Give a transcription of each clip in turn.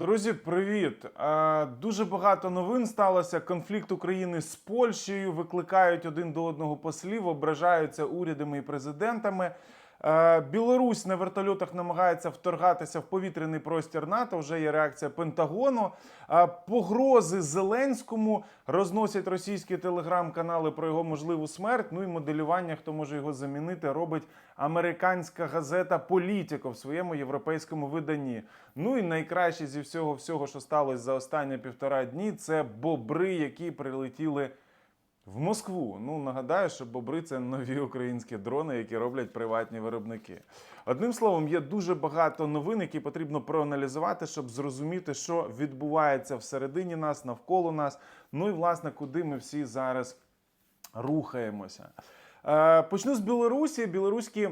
Друзі, привіт! Е, Дуже багато новин сталося. Конфлікт України з Польщею викликають один до одного послів, ображаються урядами і президентами. Е, Білорусь на вертольотах намагається вторгатися в повітряний простір НАТО. Вже є реакція Пентагону. Е, Погрози Зеленському розносять російські телеграм-канали про його можливу смерть. Ну і моделювання, хто може його замінити, робить американська газета Політіко в своєму європейському виданні. Ну і найкраще зі всього, всього, що сталося за останні півтора дні, це бобри, які прилетіли. В Москву. Ну нагадаю, що бобри це нові українські дрони, які роблять приватні виробники. Одним словом, є дуже багато новин, які потрібно проаналізувати, щоб зрозуміти, що відбувається всередині нас, навколо нас. Ну і власне, куди ми всі зараз рухаємося. Е, почну з Білорусі. Білоруські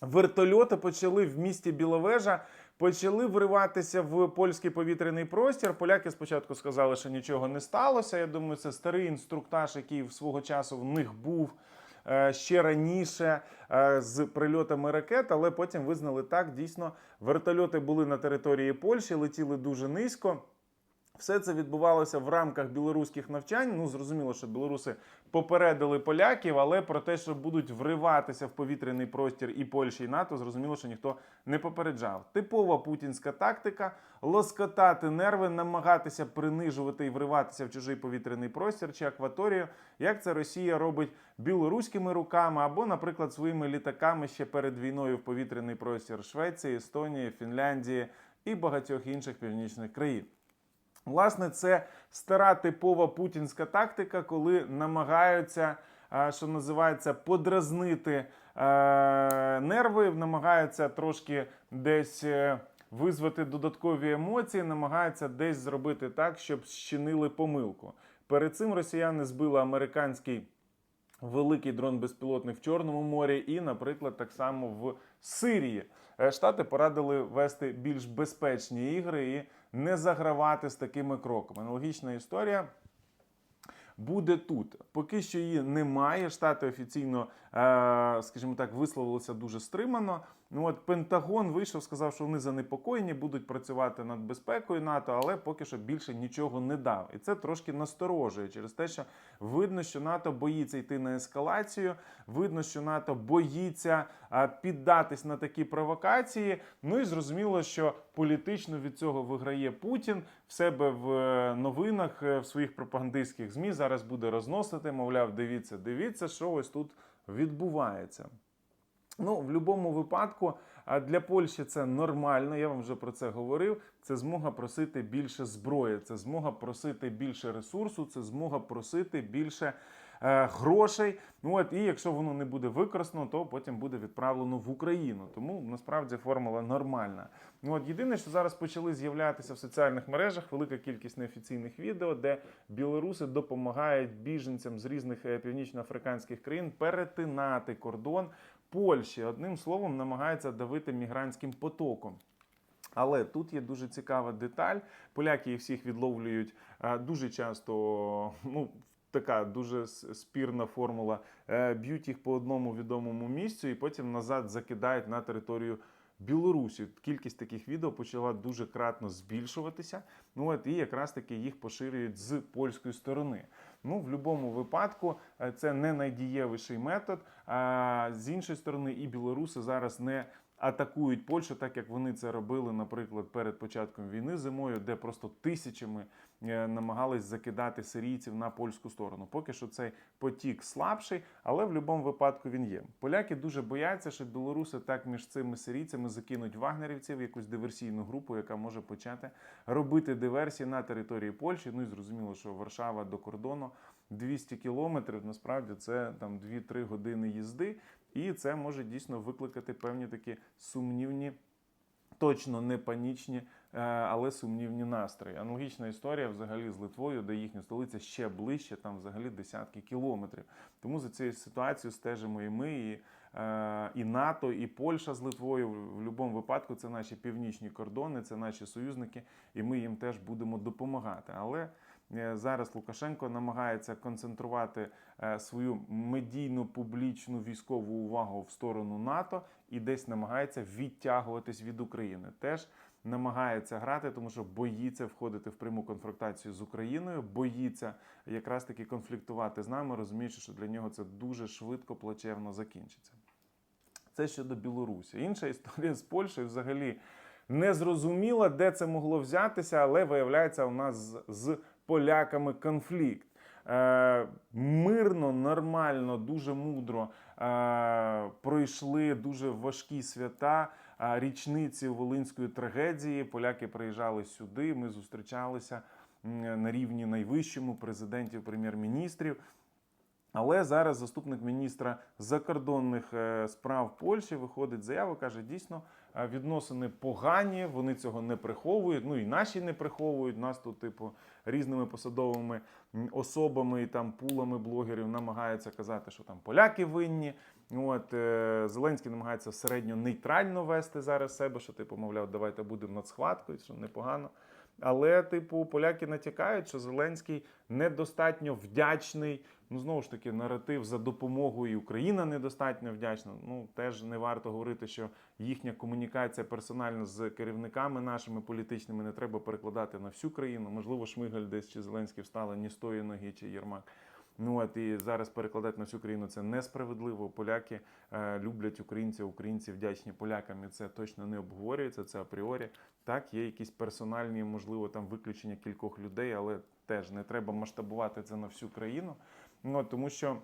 вертольоти почали в місті Біловежа. Почали вриватися в польський повітряний простір. Поляки спочатку сказали, що нічого не сталося. Я думаю, це старий інструктаж, який свого часу в них був е, ще раніше е, з прильотами ракет, але потім визнали так. Дійсно, вертольоти були на території Польщі, летіли дуже низько. Все це відбувалося в рамках білоруських навчань. Ну зрозуміло, що білоруси попередили поляків, але про те, що будуть вриватися в повітряний простір і Польщі, і НАТО, зрозуміло, що ніхто не попереджав. Типова путінська тактика лоскотати нерви, намагатися принижувати і вриватися в чужий повітряний простір чи акваторію, як це Росія робить білоруськими руками або, наприклад, своїми літаками ще перед війною в повітряний простір Швеції, Естонії, Фінляндії і багатьох інших північних країн. Власне, це стара типова путінська тактика, коли намагаються, е, що називається, подразнити е, нерви, намагаються трошки десь е, визвати додаткові емоції, намагаються десь зробити так, щоб щинили помилку. Перед цим росіяни збили американський великий дрон безпілотник в Чорному морі, і, наприклад, так само в Сирії. Штати порадили вести більш безпечні ігри і не загравати з такими кроками. Аналогічна історія. Буде тут. Поки що її немає. Штати офіційно, е, скажімо так, висловилися дуже стримано. Ну от Пентагон вийшов, сказав, що вони занепокоєні, будуть працювати над безпекою НАТО, але поки що більше нічого не дав. І це трошки насторожує через те, що видно, що НАТО боїться йти на ескалацію. Видно, що НАТО боїться піддатись на такі провокації. Ну і зрозуміло, що політично від цього виграє Путін в себе в е, новинах, е, в своїх пропагандистських змі зараз буде розносити. Мовляв, дивіться, дивіться, що ось тут відбувається. Ну, в будь-якому випадку для Польщі це нормально. Я вам вже про це говорив. Це змога просити більше зброї, це змога просити більше ресурсу, це змога просити більше е, грошей. Ну от і якщо воно не буде використано, то потім буде відправлено в Україну. Тому насправді формула нормальна. Ну от єдине, що зараз почали з'являтися в соціальних мережах велика кількість неофіційних відео, де білоруси допомагають біженцям з різних е, північноафриканських країн перетинати кордон. Польщі одним словом намагається давити мігрантським потоком. Але тут є дуже цікава деталь. Поляки їх всіх відловлюють е, дуже часто. Ну, така дуже спірна формула. Е, Б'ють їх по одному відомому місцю і потім назад закидають на територію. Білорусі кількість таких відео почала дуже кратно збільшуватися. Ну от і якраз таки їх поширюють з польської сторони. Ну, в будь-якому випадку е, це не найдієвіший метод. А з іншої сторони, і білоруси зараз не атакують Польщу, так як вони це робили, наприклад, перед початком війни зимою, де просто тисячами е, намагались закидати сирійців на польську сторону. Поки що цей потік слабший, але в будь-якому випадку він є. Поляки дуже бояться, що білоруси так між цими сирійцями закинуть вагнерівців, якусь диверсійну групу, яка може почати робити диверсії на території Польщі. Ну і зрозуміло, що Варшава до кордону 200 кілометрів. Насправді це там 2-3 години їзди, і це може дійсно викликати певні такі сумнівні. Точно не панічні, е, але сумнівні настрої. Аналогічна історія взагалі з Литвою, де їхня столиця ще ближче, там взагалі десятки кілометрів. Тому за цією ситуацією стежимо і ми, і, е, і НАТО, і Польща з Литвою. В будь-якому випадку це наші північні кордони, це наші союзники, і ми їм теж будемо допомагати. Але зараз Лукашенко намагається концентрувати е, свою медійну публічну військову увагу в сторону НАТО і десь намагається відтягуватись від України. Теж намагається грати, тому що боїться входити в пряму конфронтацію з Україною, боїться якраз таки конфліктувати з нами, розуміючи, що для нього це дуже швидко плачевно закінчиться. Це щодо Білорусі. Інша історія з Польщею взагалі не зрозуміла, де це могло взятися, але виявляється, у нас з поляками конфлікт. Е, мирно, нормально, дуже мудро е, пройшли дуже важкі свята. е, Річниці Волинської трагедії. Поляки приїжджали сюди. Ми зустрічалися на рівні найвищому президентів, прем'єр-міністрів. Але зараз заступник міністра закордонних е, справ Польщі виходить з заявою, каже, дійсно е, відносини погані, вони цього не приховують. Ну і наші не приховують. Нас тут, типу, різними посадовими особами і там пулами блогерів намагаються казати, що там поляки винні. От е, Зеленський намагається середньо нейтрально вести зараз себе, що типу, мовляв, давайте будемо над схваткою, що непогано. Але, типу, поляки натякають, що Зеленський недостатньо вдячний. Ну, знову ж таки, наратив за допомогою і Україна недостатньо вдячна. Ну, теж не варто говорити, що їхня комунікація персонально з керівниками нашими політичними не треба перекладати на всю країну. Можливо, Шмигаль десь чи Зеленський встали ні з тої ноги, чи Єрмак. Ну от і зараз перекладати на всю країну це несправедливо. Поляки е, люблять українців, українці вдячні полякам. І це точно не обговорюється. Це апріорі. Так, є якісь персональні, можливо, там виключення кількох людей, але теж не треба масштабувати це на всю країну. Ну, тому що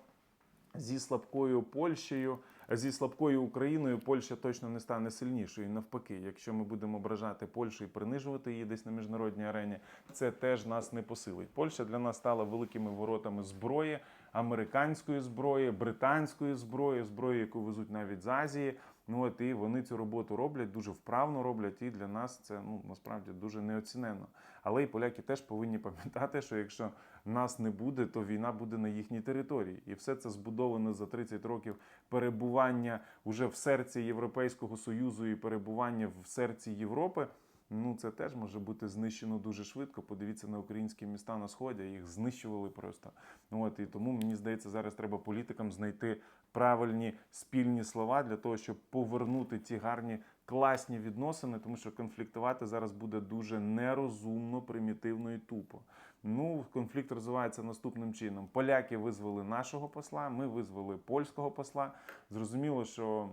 зі слабкою Польщею, зі слабкою Україною Польща точно не стане сильнішою. Навпаки, якщо ми будемо ображати Польщу і принижувати її десь на міжнародній арені, це теж нас не посилить. Польща для нас стала великими воротами зброї, американської зброї, британської зброї, зброї, яку везуть навіть з Азії. Ну от і вони цю роботу роблять дуже вправно роблять, і для нас це ну насправді дуже неоціненно. Але і поляки теж повинні пам'ятати, що якщо нас не буде, то війна буде на їхній території, і все це збудовано за 30 років перебування уже в серці Європейського союзу і перебування в серці Європи. Ну, це теж може бути знищено дуже швидко. Подивіться на українські міста на сході, їх знищували просто. Ну, От і тому мені здається, зараз треба політикам знайти правильні спільні слова для того, щоб повернути ці гарні класні відносини, тому що конфліктувати зараз буде дуже нерозумно, примітивно і тупо. Ну, конфлікт розвивається наступним чином: поляки визвали нашого посла, ми визвали польського посла. Зрозуміло, що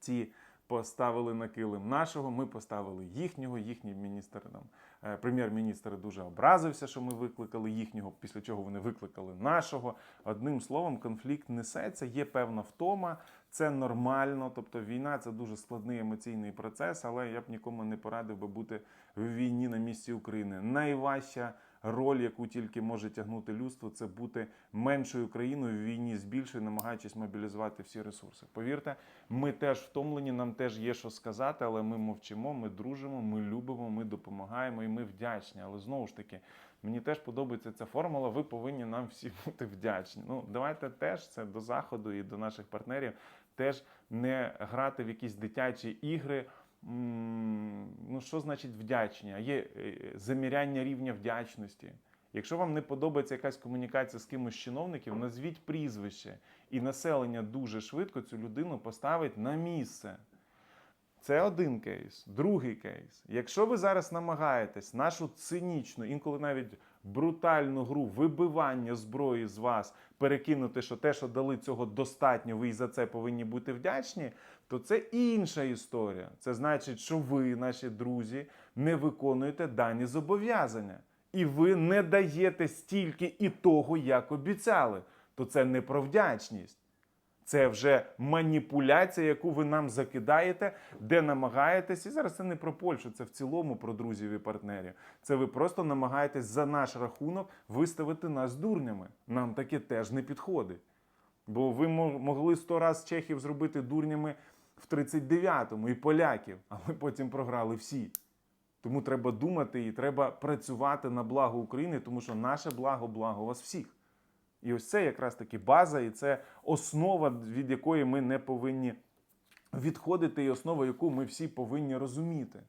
ці поставили на килим нашого, ми поставили їхнього. Їхній міністр нам е, прем'єр-міністр дуже образився, що ми викликали їхнього, після чого вони викликали нашого. Одним словом, конфлікт несеться, є певна втома. Це нормально, тобто війна це дуже складний емоційний процес, але я б нікому не порадив би бути в війні на місці України. Найважча роль, яку тільки може тягнути людство, це бути меншою країною в війні з більшою, намагаючись мобілізувати всі ресурси. Повірте, ми теж втомлені, нам теж є що сказати, але ми мовчимо, ми дружимо, ми любимо, ми допомагаємо і ми вдячні. Але знову ж таки, мені теж подобається ця формула. Ви повинні нам всі бути вдячні. Ну давайте теж це до заходу і до наших партнерів. Теж не грати в якісь дитячі ігри. Ну, що значить вдячні? Є е, заміряння рівня вдячності. Якщо вам не подобається якась комунікація з кимось чиновників, назвіть прізвище, і населення дуже швидко цю людину поставить на місце. Це один кейс. Другий кейс. Якщо ви зараз намагаєтесь нашу цинічну, інколи навіть брутальну гру вибивання зброї з вас перекинути, що те, що дали цього достатньо, ви і за це повинні бути вдячні, то це інша історія. Це значить, що ви, наші друзі, не виконуєте дані зобов'язання. І ви не даєте стільки і того, як обіцяли. То це не про вдячність. Це вже маніпуляція, яку ви нам закидаєте, де намагаєтесь. І зараз це не про Польщу, це в цілому про друзів і партнерів. Це ви просто намагаєтесь за наш рахунок виставити нас дурнями. Нам таке теж не підходить. Бо ви могли сто раз чехів зробити дурнями в 39-му і поляків, але потім програли всі. Тому треба думати і треба працювати на благо України, тому що наше благо благо вас всіх. І ось це якраз таки база, і це основа, від якої ми не повинні відходити, і основа, яку ми всі повинні розуміти.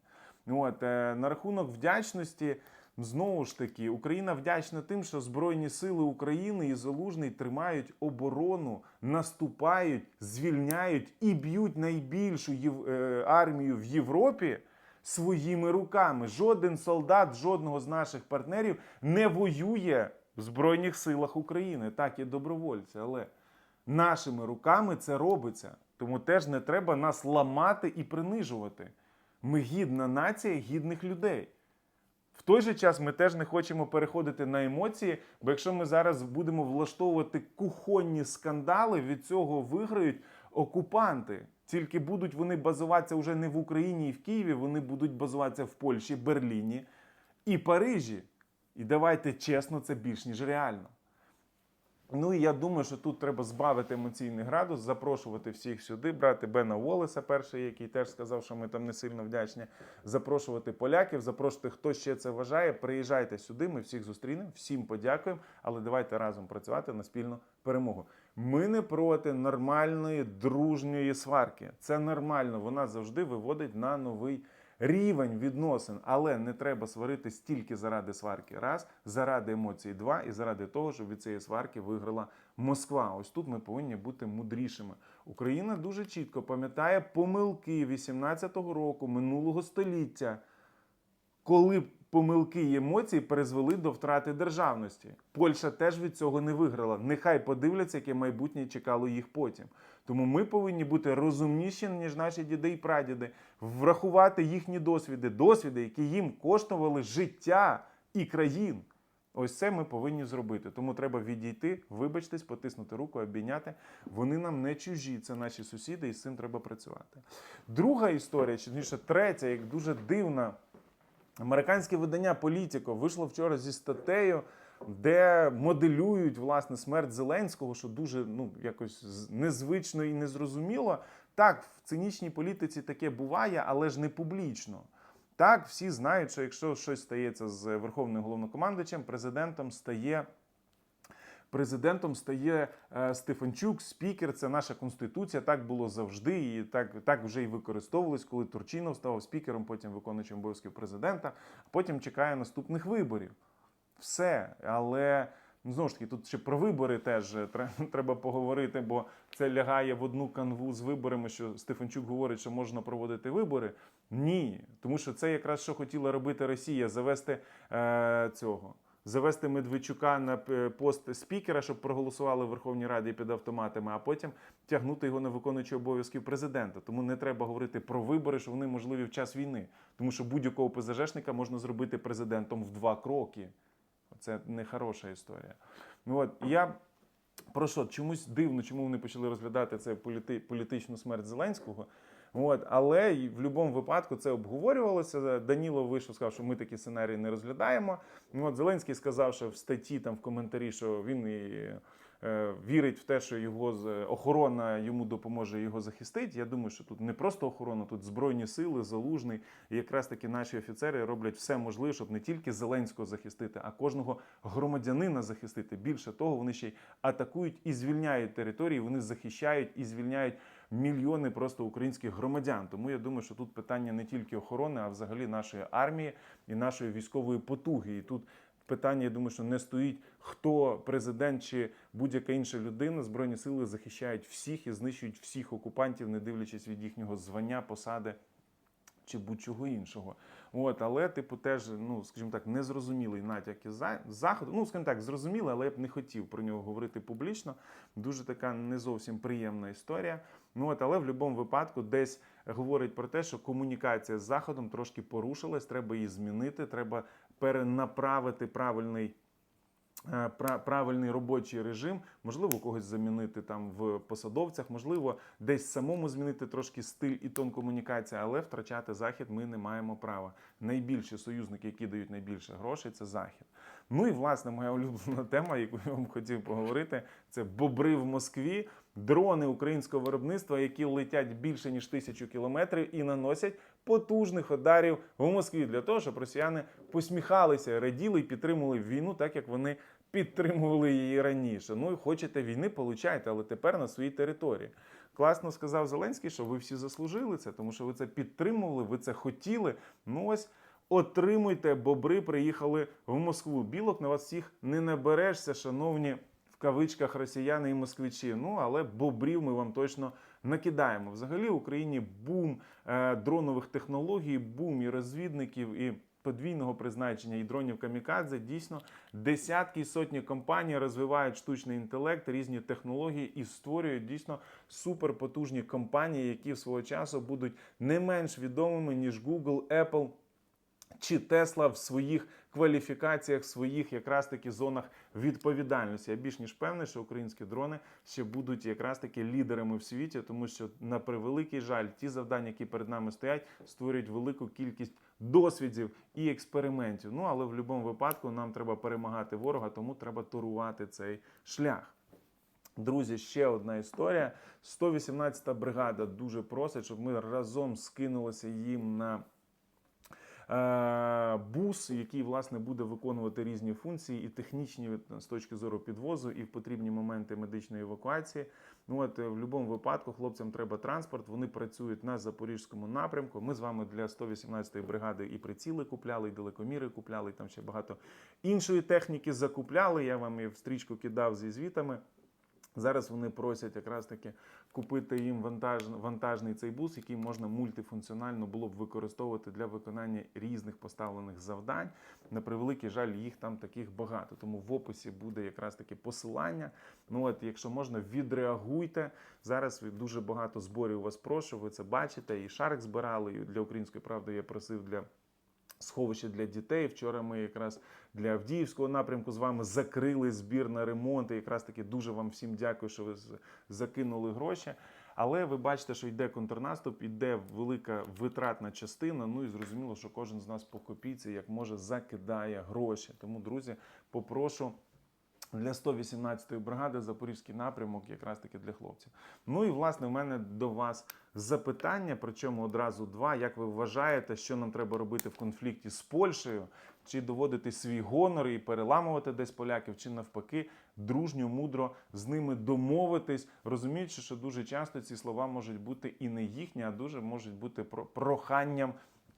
От, е, на рахунок вдячності, знову ж таки, Україна вдячна тим, що Збройні Сили України і Залужний тримають оборону, наступають, звільняють і б'ють найбільшу е, армію в Європі. своїми руками. Жоден солдат жодного з наших партнерів не воює в Збройних силах України. Так, є добровольці, але нашими руками це робиться. Тому теж не треба нас ламати і принижувати. Ми гідна нація гідних людей. В той же час ми теж не хочемо переходити на емоції, бо якщо ми зараз будемо влаштовувати кухонні скандали, від цього виграють окупанти. Тільки будуть вони базуватися вже не в Україні і в Києві, вони будуть базуватися в Польщі, Берліні і Парижі. І давайте чесно, це більш ніж реально. Ну і я думаю, що тут треба збавити емоційний градус, запрошувати всіх сюди, брати Бена Волеса, перший, який теж сказав, що ми там не сильно вдячні. Запрошувати поляків, запрошувати, хто ще це вважає. Приїжджайте сюди, ми всіх зустрінемо, всім подякуємо, але давайте разом працювати на спільну перемогу. Ми не проти нормальної дружньої сварки. Це нормально, вона завжди виводить на новий рівень відносин, але не треба сварити стільки заради сварки. Раз, заради емоцій, два, і заради того, щоб від цієї сварки виграла Москва. Ось тут ми повинні бути мудрішими. Україна дуже чітко пам'ятає помилки 18-го року минулого століття, коли помилки і емоції призвели до втрати державності. Польща теж від цього не виграла. Нехай подивляться, яке майбутнє чекало їх потім. Тому ми повинні бути розумніші, ніж наші діди і прадіди, врахувати їхні досвіди, досвіди, які їм коштували життя і країн. Ось це ми повинні зробити. Тому треба відійти, вибачтесь, потиснути руку, обійняти. Вони нам не чужі, це наші сусіди, і з цим треба працювати. Друга історія, чи третя, як дуже дивна. Американське видання Політіко вийшло вчора зі статтею, де моделюють власне смерть Зеленського, що дуже ну якось незвично і незрозуміло. Так, в цинічній політиці таке буває, але ж не публічно. Так, всі знають, що якщо щось стається з верховним головнокомандуючим, президентом стає. Президентом стає е, Стефанчук, спікер. Це наша конституція. Так було завжди, і так, так вже і використовувалось, коли Турчинов ставав спікером, потім виконуючим обов'язків президента. а Потім чекає наступних виборів. Все. Але ну, знову ж таки, тут ще про вибори теж е, треба поговорити, бо це лягає в одну канву з виборами, що Стефанчук говорить, що можна проводити вибори. Ні, тому що це якраз що хотіла робити Росія завести е, цього. Завести Медведчука на пост спікера, щоб проголосували в Верховній Раді під автоматами, а потім тягнути його на виконуючі обов'язків президента. Тому не треба говорити про вибори, що вони можливі в час війни. Тому що будь-якого ПЗЖшника можна зробити президентом в два кроки. Це не хороша історія. Ну от я про що? Чомусь дивно, чому вони почали розглядати це політи, політичну смерть Зеленського. От, але в будь-якому випадку це обговорювалося. Даніло вийшов, сказав, що ми такі сценарії не розглядаємо. От Зеленський сказав, що в статті там в коментарі, що він і, е, вірить в те, що його охорона йому допоможе його захистити. Я думаю, що тут не просто охорона, тут збройні сили, залужний. І якраз таки наші офіцери роблять все можливе, щоб не тільки Зеленського захистити, а кожного громадянина захистити. Більше того, вони ще й атакують і звільняють території. Вони захищають і звільняють мільйони просто українських громадян. Тому я думаю, що тут питання не тільки охорони, а взагалі нашої армії і нашої військової потуги. І тут питання, я думаю, що не стоїть хто президент чи будь-яка інша людина. Збройні сили захищають всіх і знищують всіх окупантів, не дивлячись від їхнього звання, посади. Чи будь-чого іншого. От, але, типу, теж, ну, скажімо так, незрозумілий натяк із за- заходу. Ну, скажімо так, зрозумілий, але я б не хотів про нього говорити публічно. Дуже така не зовсім приємна історія. Ну, от, але в будь-якому випадку десь говорить про те, що комунікація з Заходом трошки порушилась, треба її змінити, треба перенаправити правильний. е, Правильний робочий режим, можливо, когось замінити там в посадовцях, можливо, десь самому змінити трошки стиль і тон комунікації, але втрачати захід ми не маємо права. Найбільші союзники, які дають найбільше грошей, це захід. Ну і власне моя улюблена тема, яку я вам хотів поговорити, це бобри в Москві, дрони українського виробництва, які летять більше ніж тисячу кілометрів і наносять потужних ударів в Москві для того, щоб росіяни посміхалися, раділи і підтримували війну, так як вони підтримували її раніше. Ну і хочете війни, получайте, але тепер на своїй території. Класно сказав Зеленський, що ви всі заслужили це, тому що ви це підтримували, ви це хотіли. Ну ось. Отримуйте, бобри приїхали в Москву. Білок на вас всіх не наберешся, шановні кавичках росіяни і москвичі. Ну але бобрів ми вам точно накидаємо. Взагалі в Україні бум е, дронових технологій, бум і розвідників і. Подвійного призначення і дронів камікадзе дійсно десятки і сотні компаній розвивають штучний інтелект, різні технології і створюють дійсно суперпотужні компанії, які в свого часу будуть не менш відомими ніж Google, Apple чи Тесла в своїх кваліфікаціях, в своїх якраз таки зонах відповідальності. Я більш ніж певний, що українські дрони ще будуть якраз таки лідерами в світі, тому що на превеликий жаль, ті завдання, які перед нами стоять, створюють велику кількість досвідів і експериментів. Ну але в будь-якому випадку нам треба перемагати ворога, тому треба турувати цей шлях. Друзі, ще одна історія. 118-та бригада дуже просить, щоб ми разом скинулися їм на бус, який власне буде виконувати різні функції, і технічні з точки зору підвозу, і в потрібні моменти медичної евакуації. Ну от е, в будь-якому випадку хлопцям треба транспорт. Вони працюють на запорізькому напрямку. Ми з вами для 118-ї бригади і приціли купляли, і далекоміри купляли, і там ще багато іншої техніки закупляли. Я вам і в стрічку кидав зі звітами. Зараз вони просять якраз таки купити їм вантаж, вантажний цей бус, який можна мультифункціонально було б використовувати для виконання різних поставлених завдань. На превеликий жаль, їх там таких багато. Тому в описі буде якраз таки посилання. Ну от, якщо можна, відреагуйте. Зараз дуже багато зборів вас прошу. Ви це бачите. І шарик збирали. І для української правди я просив для. Сховище для дітей. Вчора ми якраз для Авдіївського напрямку з вами закрили збір на ремонт. І якраз таки дуже вам всім дякую, що ви закинули гроші. Але ви бачите, що йде контрнаступ, йде велика витратна частина. Ну і зрозуміло, що кожен з нас по копійці, як може, закидає гроші. Тому, друзі, попрошу. Для 118-ї бригади Запорізький напрямок, якраз таки для хлопців. Ну і власне в мене до вас запитання, причому одразу два. Як ви вважаєте, що нам треба робити в конфлікті з Польщею? Чи доводити свій гонор і переламувати десь поляків, чи навпаки, дружньо, мудро з ними домовитись, розуміючи, що дуже часто ці слова можуть бути і не їхні, а дуже можуть бути про- проханням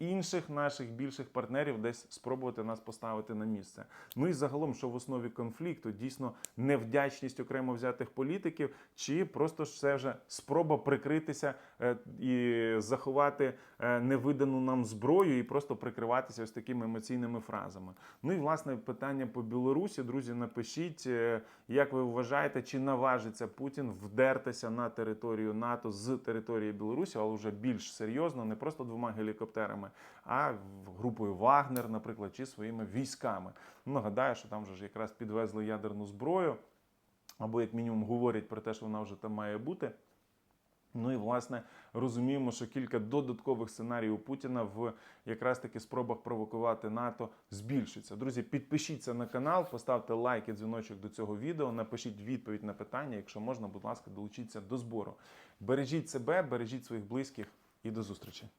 інших наших більших партнерів десь спробувати нас поставити на місце. Ну і загалом, що в основі конфлікту дійсно невдячність окремо взятих політиків, чи просто ж це вже спроба прикритися е, і заховати е, невидану нам зброю і просто прикриватися ось такими емоційними фразами. Ну і власне питання по Білорусі. Друзі, напишіть, е, як ви вважаєте, чи наважиться Путін вдертися на територію НАТО з території Білорусі, але вже більш серйозно, не просто двома гелікоптерами, а групою Вагнер, наприклад, чи своїми військами. Ну, нагадаю, що там вже якраз підвезли ядерну зброю, або як мінімум говорять про те, що вона вже там має бути. Ну і власне розуміємо, що кілька додаткових сценаріїв Путіна в якраз таки спробах провокувати НАТО збільшується. Друзі, підпишіться на канал, поставте лайк і дзвіночок до цього відео. Напишіть відповідь на питання. Якщо можна, будь ласка, долучіться до збору. Бережіть себе, бережіть своїх близьких і до зустрічі.